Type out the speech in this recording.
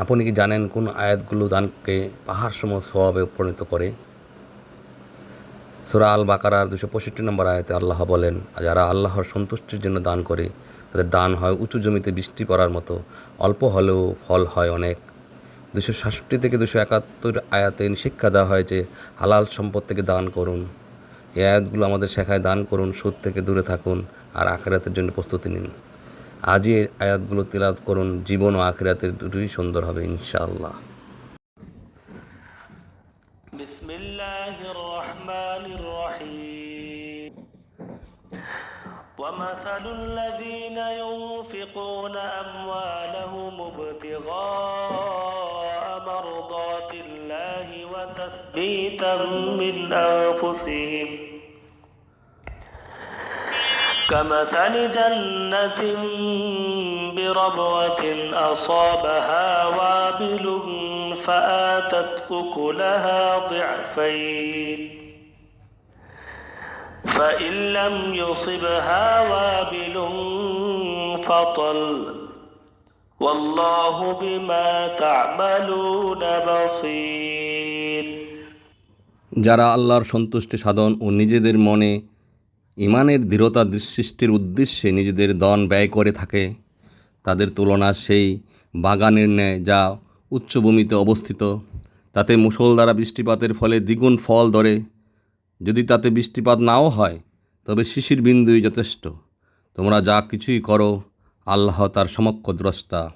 আপনি কি জানেন কোন আয়াতগুলো দানকে পাহাড় সম স্বভাবে পরিণত করে? সুরা আল বাকারার দুশো পঁয়ষট্টি নম্বর আয়াতে আল্লাহ বলেন, যারা আল্লাহর সন্তুষ্টির জন্য দান করে, তাদের দান হয় উঁচু জমিতে বৃষ্টি পড়ার মতো, অল্প হলেও ফল হয় অনেক। দুশো সাতষট্টি থেকে দুশো একাত্তর আয়াতে শিক্ষা দেওয়া হয় যে, হালাল সম্পদ থেকে দান করুন। এই আয়াতগুলো আমাদের শেখায় দান করুন, সুদ থেকে দূরে থাকুন, আর আখেরাতের জন্য প্রস্তুতি নিন। আজই এই আয়াতগুলো তিলাত করুন জীবন ও আখেরাতের দুটোই সুন্দর হবে ইনশাআল্লাহ بسم الله الرحمن الرحيم ومثل الذين ينفقون أموالهم ابتغاء مرضات الله وتثبيتا من أنفسهم كمثل جنة بربوة أصابها وابل فآتت أكلها ضعفين فإن لم يصبها وابل فطل والله بما تعملون بصير যারা আল্লাহর সন্তুষ্টি সাধন ও নিজেদের মনে ইমানের দৃঢ়তা সৃষ্টির উদ্দেশ্যে নিজেদের দন ব্যয় করে থাকে। তাদের তুলনা সেই বাগানের ন্যায় যা উচ্চভূমিতে অবস্থিত। তাতে মুষলধারা বৃষ্টিপাতের ফলে দ্বিগুণ ফল ধরে। যদি তাতে বৃষ্টিপাত নাও হয়, তবে শিশির বিন্দুই যথেষ্ট। তোমরা যা কিছুই করো, আল্লাহ তার সমক্ষ দ্রষ্টা